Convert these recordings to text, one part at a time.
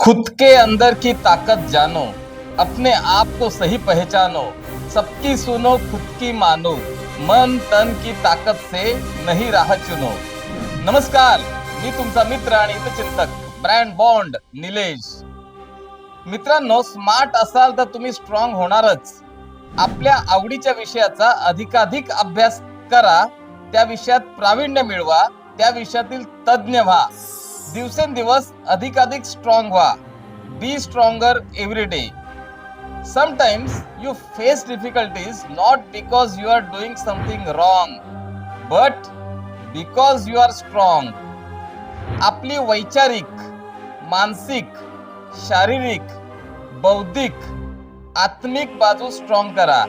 खुद के अंदर की ताकत जानो अपने आप को सही पहचानो सबकी सुनो खुद की मानो मन तन की ताकत से नहीं राह चुनो। नमस्कार मी तुमचा मित्र आणि चिंतक ब्रँड बॉन्ड निलेश। मित्रांनो स्मार्ट असाल तर तुम्ही स्ट्रॉंग होणारच. आपल्या आवडीच्या विषयाचा अधिकाधिक अभ्यास करा त्या विषयात प्रावीण्य मिळवा त्या विषयातील तज्ज्ञ व्हा. दिवसेंदिवस अधिकाधिक स्ट्रॉंग व्हा. Be stronger every day sometimes you face difficulties not because you are doing something wrong but because you are strong आपली वैचारिक मानसिक शारीरिक बौद्धिक आत्मिक बाजू स्ट्रॉंग करा.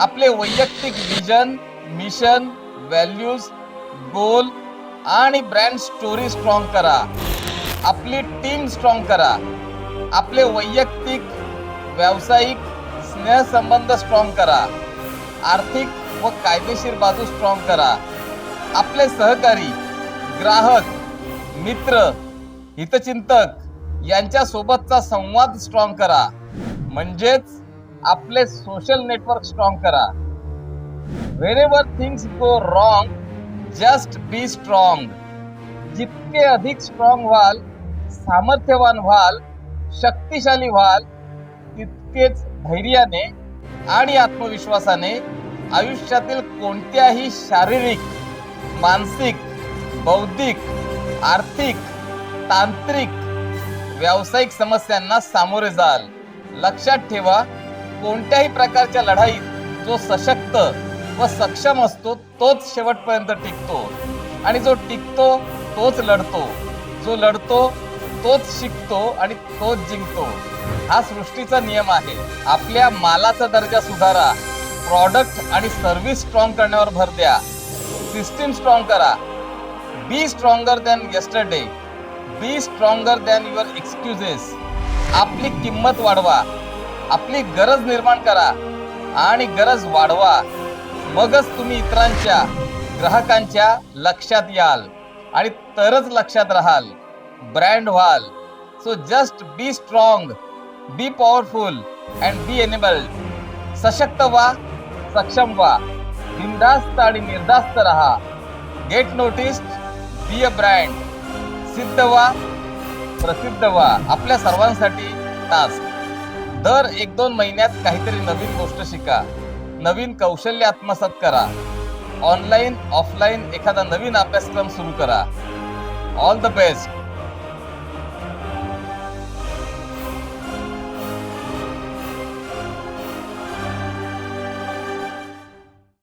आपले वैयक्तिक विजन मिशन व्हॅल्यूज गोल आणि ब्रँड स्टोरी स्ट्रॉंग करा. आपली टीम स्ट्रॉंग करा. आपले वैयक्तिक व्यावसायिक स्नेहसंबंध स्ट्रॉंग करा. आर्थिक व कायदेशीर बाजू स्ट्रॉंग करा. आपले सहकारी ग्राहक मित्र हितचिंतक यांच्यासोबतचा संवाद स्ट्रॉंग करा. म्हणजेच आपले सोशल नेटवर्क स्ट्रॉंग करा. Wherever things go wrong just be strong. जितके अधिक स्ट्रॉंग व्हाल सामर्थ्यवान व्हाल शक्तिशाली व्हाल तितकेच धैर्याने आणि आत्मविश्वासाने आयुष्यातील कोणत्याही शारीरिक मानसिक बौद्धिक आर्थिक तांत्रिक व्यावसायिक समस्यांना सामोरे जाल. लक्षात ठेवा कोणत्याही प्रकारच्या लढाईत जो सशक्त व सक्षम असतो तोच शेवटपर्यंत टिकतो. आणि जो टिकतो तोच लढतो. जो लढतो तोच शिकतो आणि तोच जिंकतो. हा सृष्टीचा नियम आहे. आपल्या मालाचा दर्जा सुधारा. प्रॉडक्ट आणि सर्व्हिस स्ट्रॉंग करण्यावर भर द्या. सिस्टीम स्ट्रॉंग करा. Be stronger than yesterday. Be stronger than your excuses. आपली किंमत वाढवा. आपली गरज निर्माण करा. आणि गरज वाढवा. मगच तुम्ही इतरांच्या ग्राहकांच्या लक्षात याल आणि तरच लक्षात राहाल. ब्रँड व्हाल. So just be strong be powerful and be enabled सशक्त व्हा सक्षम व्हा. बिंदास्त आणि निर्धास्त राहा. Get noticed be a brand सिद्ध व्हा प्रसिद्ध व्हा. आपल्या सर्वांसाठी टास्क दर एक दोन महिन्यात काहीतरी नवीन गोष्ट शिका. नवीन कौशल्य आत्मसात करा. ऑनलाईन ऑफलाईन एखादा नवीन अभ्यासक्रम सुरू करा. All the best.